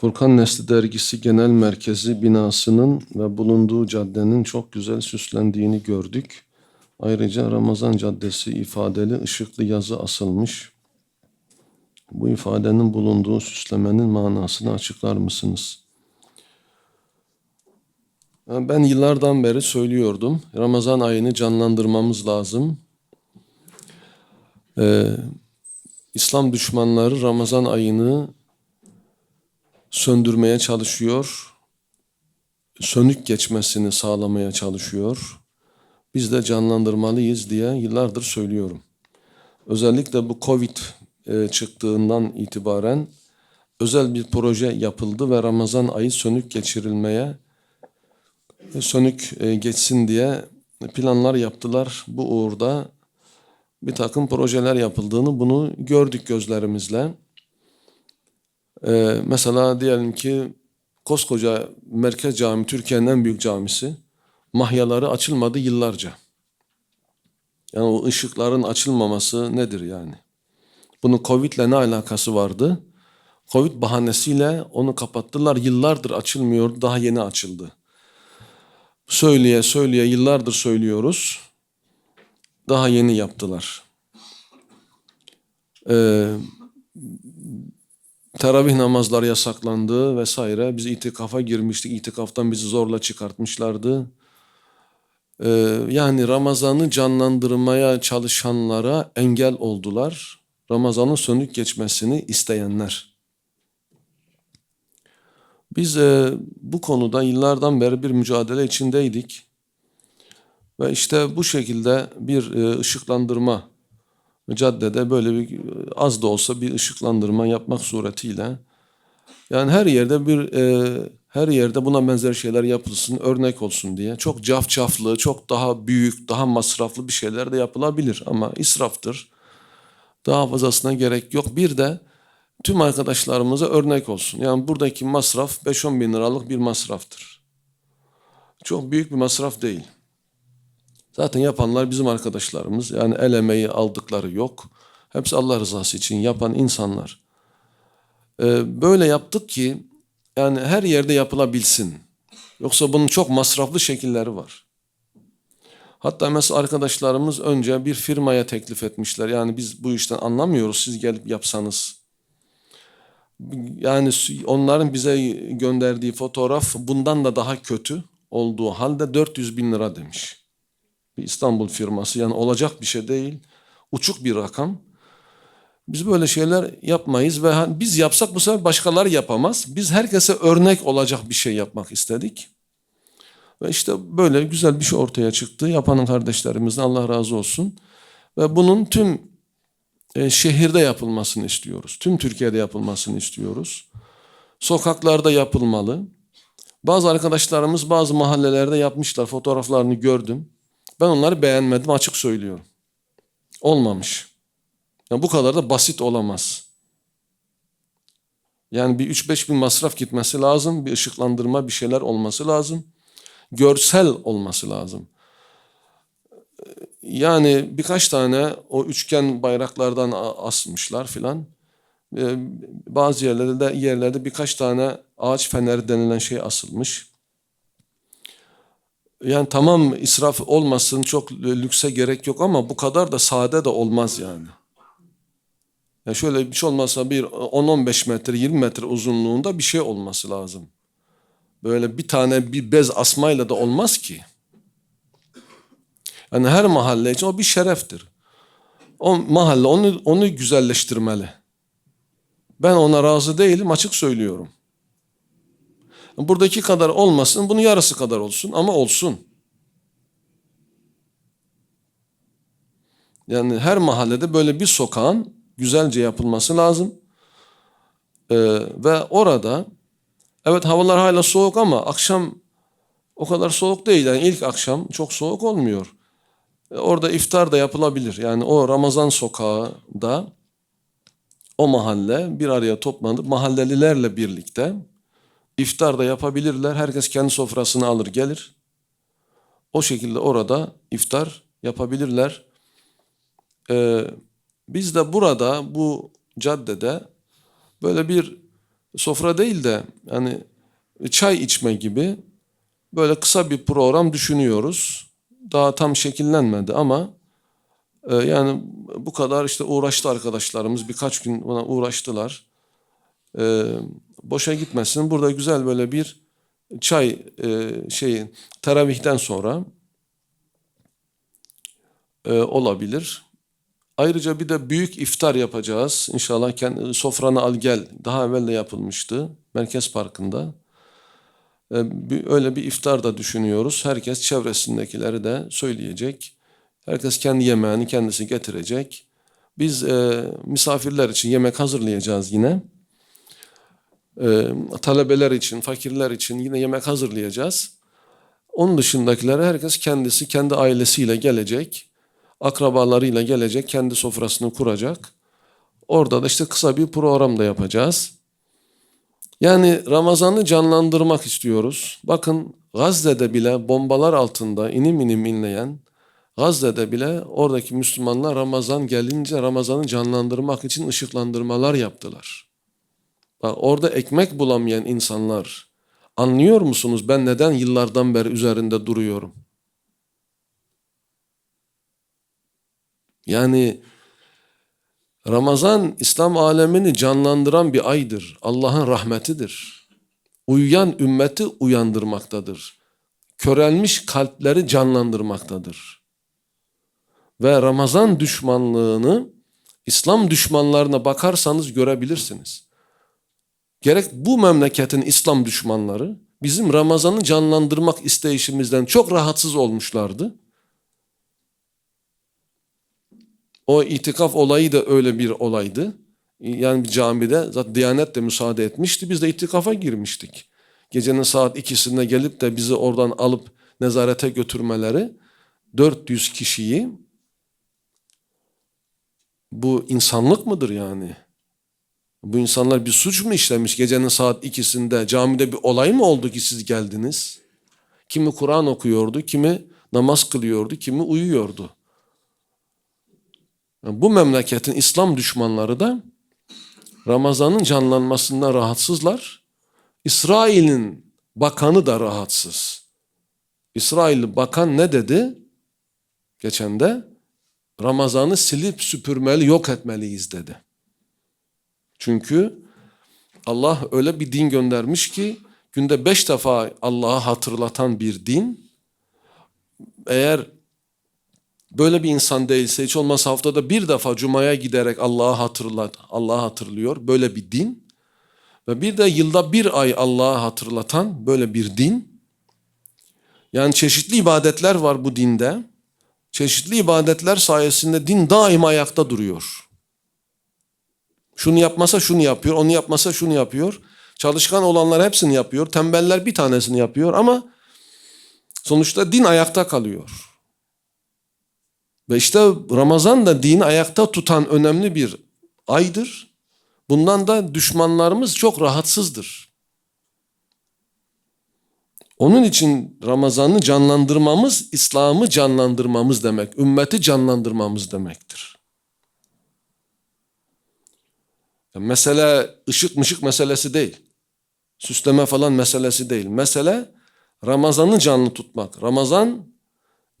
Furkan Nesli Dergisi Genel Merkezi binasının ve bulunduğu caddenin çok güzel süslendiğini gördük. Ayrıca Ramazan Caddesi ifadeli ışıklı yazı asılmış. Bu ifadenin bulunduğu süslemenin manasını açıklar mısınız? Ben yıllardan beri söylüyordum. Ramazan ayını canlandırmamız lazım. Ee, İslam düşmanları Ramazan ayını söndürmeye çalışıyor. Sönük geçmesini sağlamaya çalışıyor. Biz de canlandırmalıyız diye yıllardır söylüyorum. Özellikle bu Covid e, çıktığından itibaren özel bir proje yapıldı ve Ramazan ayı sönük geçirilmeye sönük e, geçsin diye planlar yaptılar. Bu uğurda bir takım projeler yapıldığını bunu gördük gözlerimizle. Ee, mesela diyelim ki koskoca Merkez Cami Türkiye'nin en büyük camisi mahyaları açılmadı yıllarca. Yani o ışıkların açılmaması nedir yani? Bunun Covid'le ne alakası vardı? Covid bahanesiyle onu kapattılar. Yıllardır açılmıyordu. Daha yeni açıldı. Söyleye söyleye yıllardır söylüyoruz. Daha yeni yaptılar. Ee, teravih namazları yasaklandı vesaire. Biz itikafa girmiştik. İtikaftan bizi zorla çıkartmışlardı. Ee, yani Ramazan'ı canlandırmaya çalışanlara engel oldular. Ramazan'ın sönük geçmesini isteyenler. Biz e, bu konuda yıllardan beri bir mücadele içindeydik. Ve işte bu şekilde bir e, ışıklandırma caddede böyle bir az da olsa bir ışıklandırma yapmak suretiyle yani her yerde bir e, her yerde buna benzer şeyler yapılsın, örnek olsun diye. Çok cafcaflı, çok daha büyük, daha masraflı bir şeyler de yapılabilir ama israftır. Daha fazlasına gerek yok. Bir de tüm arkadaşlarımıza örnek olsun. Yani buradaki masraf 5-10 bin liralık bir masraftır. Çok büyük bir masraf değil. Zaten yapanlar bizim arkadaşlarımız. Yani el emeği aldıkları yok. Hepsi Allah rızası için yapan insanlar. Ee, böyle yaptık ki yani her yerde yapılabilsin. Yoksa bunun çok masraflı şekilleri var. Hatta mesela arkadaşlarımız önce bir firmaya teklif etmişler. Yani biz bu işten anlamıyoruz siz gelip yapsanız. Yani onların bize gönderdiği fotoğraf bundan da daha kötü olduğu halde 400 bin lira demiş bir İstanbul firması yani olacak bir şey değil. Uçuk bir rakam. Biz böyle şeyler yapmayız ve biz yapsak bu sefer başkaları yapamaz. Biz herkese örnek olacak bir şey yapmak istedik. Ve işte böyle güzel bir şey ortaya çıktı. Yapanın kardeşlerimizden Allah razı olsun. Ve bunun tüm e, şehirde yapılmasını istiyoruz. Tüm Türkiye'de yapılmasını istiyoruz. Sokaklarda yapılmalı. Bazı arkadaşlarımız bazı mahallelerde yapmışlar. Fotoğraflarını gördüm. Ben onları beğenmedim açık söylüyorum. Olmamış. Yani bu kadar da basit olamaz. Yani bir 3-5 bin masraf gitmesi lazım. Bir ışıklandırma bir şeyler olması lazım. Görsel olması lazım. Yani birkaç tane o üçgen bayraklardan asmışlar filan. Bazı yerlerde yerlerde birkaç tane ağaç feneri denilen şey asılmış. Yani tamam israf olmasın, çok lükse gerek yok ama bu kadar da sade de olmaz yani. Ya şöyle bir şey olmasa bir 10-15 metre, 20 metre uzunluğunda bir şey olması lazım. Böyle bir tane bir bez asmayla da olmaz ki. Yani her mahalle için o bir şereftir. O mahalle onu onu güzelleştirmeli. Ben ona razı değilim açık söylüyorum. Buradaki kadar olmasın, bunun yarısı kadar olsun ama olsun. Yani her mahallede böyle bir sokağın güzelce yapılması lazım. Ee, ve orada evet havalar hala soğuk ama akşam o kadar soğuk değil. Yani ilk akşam çok soğuk olmuyor. Ee, orada iftar da yapılabilir. Yani o Ramazan sokağında o mahalle bir araya toplanıp mahallelilerle birlikte İftar da yapabilirler. Herkes kendi sofrasını alır gelir. O şekilde orada iftar yapabilirler. Ee, biz de burada bu caddede böyle bir sofra değil de yani çay içme gibi böyle kısa bir program düşünüyoruz. Daha tam şekillenmedi ama e, yani bu kadar işte uğraştı arkadaşlarımız. Birkaç gün buna uğraştılar. E, boşa gitmesin. Burada güzel böyle bir çay e, şeyi teravihten sonra e, olabilir. Ayrıca bir de büyük iftar yapacağız. İnşallah kendi, sofranı al gel. Daha evvel de yapılmıştı. Merkez Parkı'nda. E, öyle bir iftar da düşünüyoruz. Herkes çevresindekileri de söyleyecek. Herkes kendi yemeğini kendisi getirecek. Biz e, misafirler için yemek hazırlayacağız yine. Talebeler için, fakirler için yine yemek hazırlayacağız. Onun dışındakilere herkes kendisi kendi ailesiyle gelecek. Akrabalarıyla gelecek, kendi sofrasını kuracak. Orada da işte kısa bir program da yapacağız. Yani Ramazan'ı canlandırmak istiyoruz. Bakın Gazze'de bile bombalar altında inim inim inleyen Gazze'de bile oradaki Müslümanlar Ramazan gelince Ramazan'ı canlandırmak için ışıklandırmalar yaptılar. Bak orada ekmek bulamayan insanlar anlıyor musunuz ben neden yıllardan beri üzerinde duruyorum? Yani Ramazan İslam alemini canlandıran bir aydır. Allah'ın rahmetidir. Uyuyan ümmeti uyandırmaktadır. Körelmiş kalpleri canlandırmaktadır. Ve Ramazan düşmanlığını İslam düşmanlarına bakarsanız görebilirsiniz. Gerek bu memleketin İslam düşmanları bizim Ramazan'ı canlandırmak isteyişimizden çok rahatsız olmuşlardı. O itikaf olayı da öyle bir olaydı. Yani bir camide zaten Diyanet de müsaade etmişti. Biz de itikafa girmiştik. Gecenin saat ikisinde gelip de bizi oradan alıp nezarete götürmeleri 400 kişiyi bu insanlık mıdır yani? Bu insanlar bir suç mu işlemiş gecenin saat ikisinde camide bir olay mı oldu ki siz geldiniz? Kimi Kur'an okuyordu, kimi namaz kılıyordu, kimi uyuyordu. Yani Bu memleketin İslam düşmanları da Ramazan'ın canlanmasından rahatsızlar. İsrail'in bakanı da rahatsız. İsrail bakan ne dedi? Geçen de Ramazan'ı silip süpürmeli, yok etmeliyiz dedi. Çünkü Allah öyle bir din göndermiş ki günde beş defa Allah'ı hatırlatan bir din. Eğer böyle bir insan değilse hiç olmazsa haftada bir defa cumaya giderek Allah'ı hatırlat, Allah'ı hatırlıyor. Böyle bir din. Ve bir de yılda bir ay Allah'ı hatırlatan böyle bir din. Yani çeşitli ibadetler var bu dinde. Çeşitli ibadetler sayesinde din daima ayakta duruyor. Şunu yapmasa şunu yapıyor, onu yapmasa şunu yapıyor. Çalışkan olanlar hepsini yapıyor, tembeller bir tanesini yapıyor ama sonuçta din ayakta kalıyor. Ve işte Ramazan da dini ayakta tutan önemli bir aydır. Bundan da düşmanlarımız çok rahatsızdır. Onun için Ramazan'ı canlandırmamız, İslam'ı canlandırmamız demek, ümmeti canlandırmamız demektir. Mesele ışık mışık meselesi değil. Süsleme falan meselesi değil. Mesele Ramazan'ı canlı tutmak. Ramazan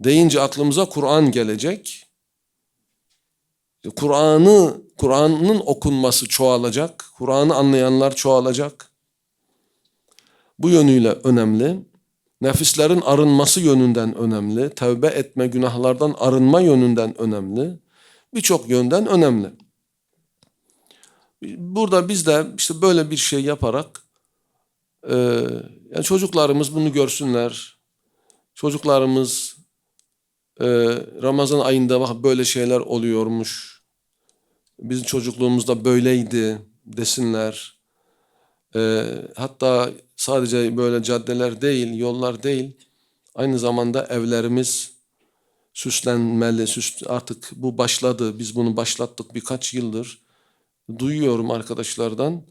deyince aklımıza Kur'an gelecek. Kur'an'ı Kur'an'ın okunması çoğalacak. Kur'an'ı anlayanlar çoğalacak. Bu yönüyle önemli. Nefislerin arınması yönünden önemli. Tevbe etme, günahlardan arınma yönünden önemli. Birçok yönden önemli. Burada biz de işte böyle bir şey yaparak e, yani çocuklarımız bunu görsünler. Çocuklarımız e, Ramazan ayında bak böyle şeyler oluyormuş. Bizim çocukluğumuzda böyleydi desinler. E, hatta sadece böyle caddeler değil, yollar değil. Aynı zamanda evlerimiz süslenmeli. Süs, artık bu başladı. Biz bunu başlattık birkaç yıldır. Duyuyorum arkadaşlardan.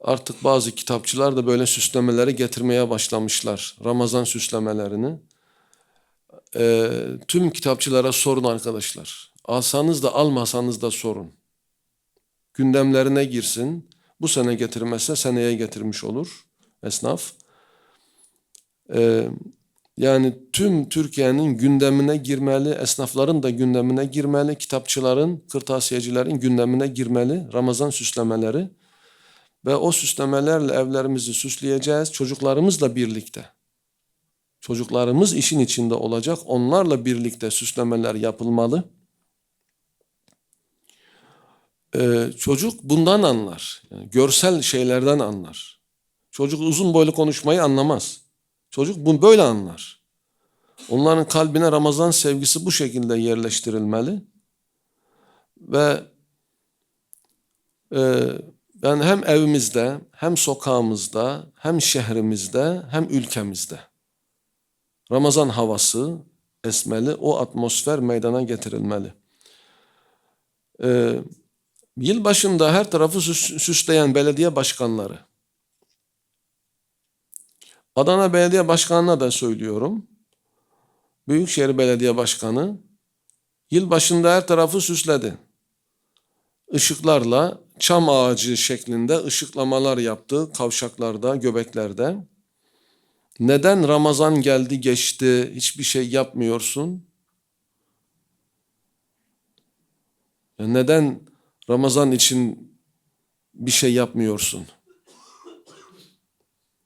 Artık bazı kitapçılar da böyle süslemeleri getirmeye başlamışlar. Ramazan süslemelerini. Ee, tüm kitapçılara sorun arkadaşlar. Alsanız da almasanız da sorun. Gündemlerine girsin. Bu sene getirmezse seneye getirmiş olur esnaf. Ee, yani tüm Türkiye'nin gündemine girmeli, esnafların da gündemine girmeli, kitapçıların, kırtasiyecilerin gündemine girmeli Ramazan süslemeleri. Ve o süslemelerle evlerimizi süsleyeceğiz çocuklarımızla birlikte. Çocuklarımız işin içinde olacak, onlarla birlikte süslemeler yapılmalı. Ee, çocuk bundan anlar, yani görsel şeylerden anlar. Çocuk uzun boylu konuşmayı anlamaz. Çocuk bunu böyle anlar. Onların kalbine Ramazan sevgisi bu şekilde yerleştirilmeli. Ve e, yani hem evimizde, hem sokağımızda, hem şehrimizde, hem ülkemizde Ramazan havası esmeli, o atmosfer meydana getirilmeli. Ee, yılbaşında her tarafı süs- süsleyen belediye başkanları, Adana Belediye Başkanı'na da söylüyorum. Büyükşehir Belediye Başkanı yılbaşında her tarafı süsledi. Işıklarla çam ağacı şeklinde ışıklamalar yaptı kavşaklarda, göbeklerde. Neden Ramazan geldi geçti hiçbir şey yapmıyorsun? Ya Neden Ramazan için bir şey yapmıyorsun?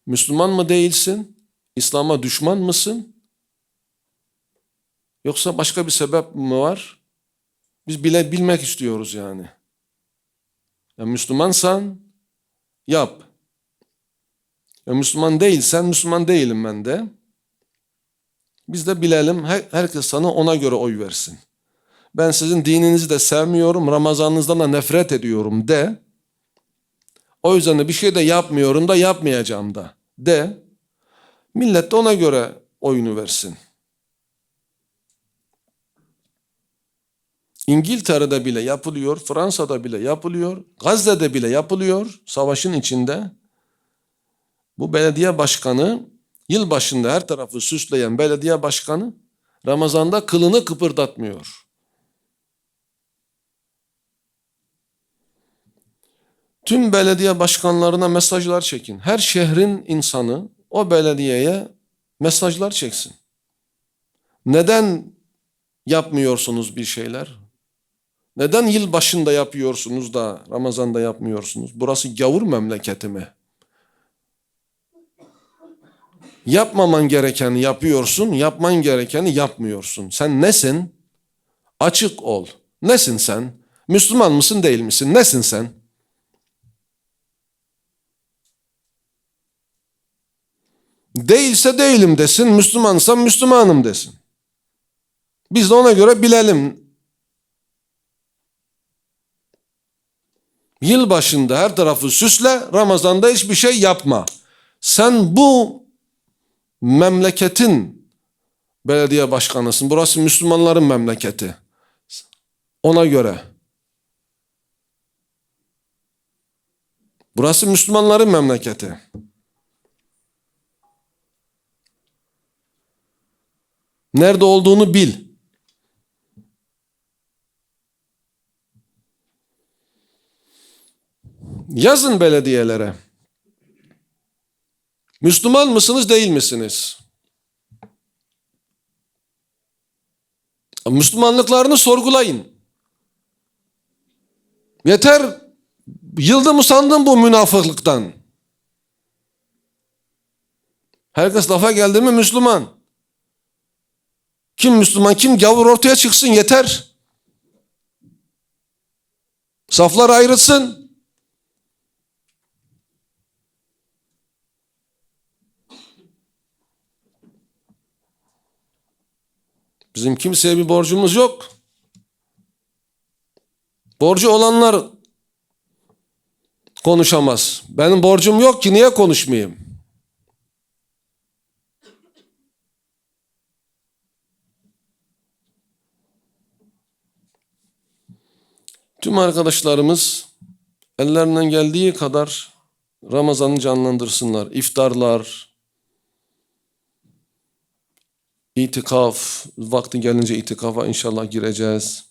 Müslüman mı değilsin? İslam'a düşman mısın? Yoksa başka bir sebep mi var? Biz bile bilmek istiyoruz yani. Ya Müslümansan yap. Ya Müslüman değilsen Müslüman değilim ben de. Biz de bilelim her- herkes sana ona göre oy versin. Ben sizin dininizi de sevmiyorum, Ramazanınızdan da nefret ediyorum de. O yüzden de bir şey de yapmıyorum da yapmayacağım da de. Millet de ona göre oyunu versin. İngiltere'de bile yapılıyor, Fransa'da bile yapılıyor, Gazze'de bile yapılıyor, savaşın içinde. Bu belediye başkanı, yılbaşında her tarafı süsleyen belediye başkanı, Ramazan'da kılını kıpırdatmıyor. Tüm belediye başkanlarına mesajlar çekin. Her şehrin insanı o belediyeye mesajlar çeksin. Neden yapmıyorsunuz bir şeyler? Neden yıl başında yapıyorsunuz da Ramazan'da yapmıyorsunuz? Burası gavur memleketi mi? Yapmaman gerekeni yapıyorsun, yapman gerekeni yapmıyorsun. Sen nesin? Açık ol. Nesin sen? Müslüman mısın değil misin? Nesin sen? Değilse değilim desin, Müslümansam Müslümanım desin. Biz de ona göre bilelim. Yıl başında her tarafı süsle, Ramazan'da hiçbir şey yapma. Sen bu memleketin belediye başkanısın. Burası Müslümanların memleketi. Ona göre. Burası Müslümanların memleketi. Nerede olduğunu bil. Yazın belediyelere. Müslüman mısınız değil misiniz? Müslümanlıklarını sorgulayın. Yeter yıldı mı sandın bu münafıklıktan? Herkes lafa geldi mi Müslüman. Kim Müslüman kim gavur ortaya çıksın yeter. Saflar ayrılsın. Bizim kimseye bir borcumuz yok. Borcu olanlar konuşamaz. Benim borcum yok ki niye konuşmayayım? Tüm arkadaşlarımız ellerinden geldiği kadar Ramazan'ı canlandırsınlar. İftarlar, itikaf, vakti gelince itikafa inşallah gireceğiz.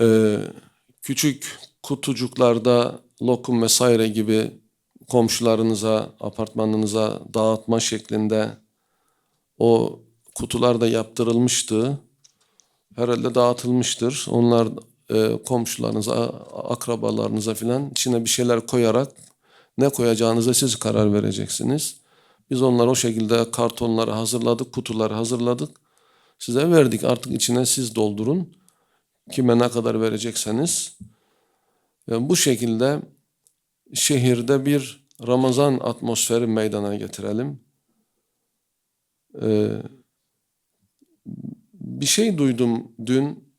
Ee, küçük kutucuklarda lokum vesaire gibi komşularınıza, apartmanınıza dağıtma şeklinde o kutular da yaptırılmıştı. Herhalde dağıtılmıştır. Onlar e, komşularınıza, akrabalarınıza filan içine bir şeyler koyarak ne koyacağınıza siz karar vereceksiniz. Biz onları o şekilde kartonları hazırladık, kutuları hazırladık. Size verdik. Artık içine siz doldurun. Kime ne kadar verecekseniz. Yani bu şekilde şehirde bir Ramazan atmosferi meydana getirelim. Ee, bir şey duydum dün.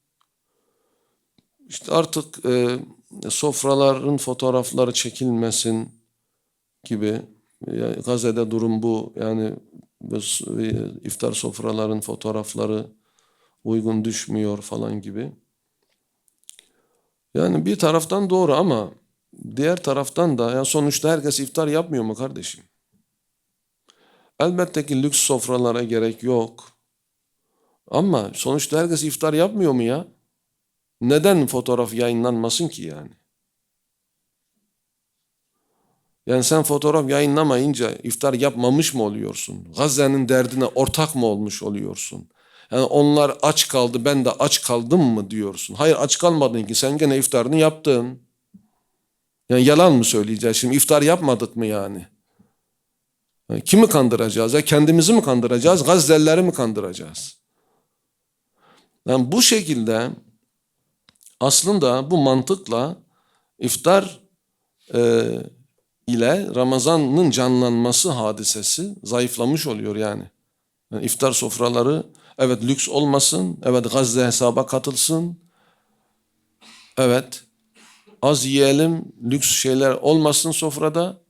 İşte artık e, sofraların fotoğrafları çekilmesin gibi. Ya, Gazze'de durum bu. Yani e, iftar sofraların fotoğrafları uygun düşmüyor falan gibi. Yani bir taraftan doğru ama diğer taraftan da ya sonuçta herkes iftar yapmıyor mu kardeşim? Elbette ki lüks sofralara gerek yok. Ama sonuçta herkes iftar yapmıyor mu ya? Neden fotoğraf yayınlanmasın ki yani? Yani sen fotoğraf yayınlamayınca iftar yapmamış mı oluyorsun? Gazze'nin derdine ortak mı olmuş oluyorsun? Yani onlar aç kaldı ben de aç kaldım mı diyorsun? Hayır aç kalmadın ki sen gene iftarını yaptın. Yani yalan mı söyleyeceğiz şimdi iftar yapmadık mı yani? Yani kimi kandıracağız? Ya kendimizi mi kandıracağız? Gazze'lileri mi kandıracağız? Yani bu şekilde aslında bu mantıkla iftar e, ile Ramazan'ın canlanması hadisesi zayıflamış oluyor yani. Yani iftar sofraları evet lüks olmasın, evet Gazze hesaba katılsın, evet az yiyelim, lüks şeyler olmasın sofrada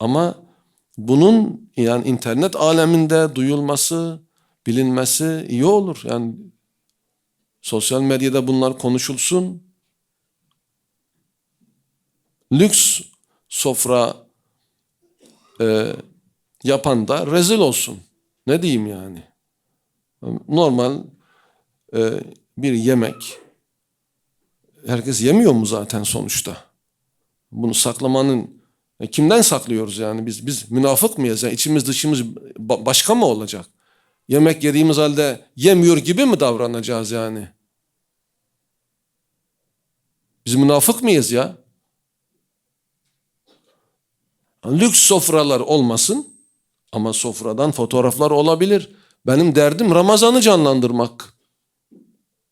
ama bunun yani internet aleminde duyulması, bilinmesi iyi olur. Yani sosyal medyada bunlar konuşulsun. Lüks sofra e, yapan da rezil olsun. Ne diyeyim yani? Normal e, bir yemek herkes yemiyor mu zaten sonuçta? Bunu saklamanın e, kimden saklıyoruz yani biz biz münafık mıyız? Yani içimiz dışımız ba- başka mı olacak? Yemek yediğimiz halde yemiyor gibi mi davranacağız yani? Biz münafık mıyız ya? Lüks sofralar olmasın ama sofradan fotoğraflar olabilir. Benim derdim Ramazan'ı canlandırmak.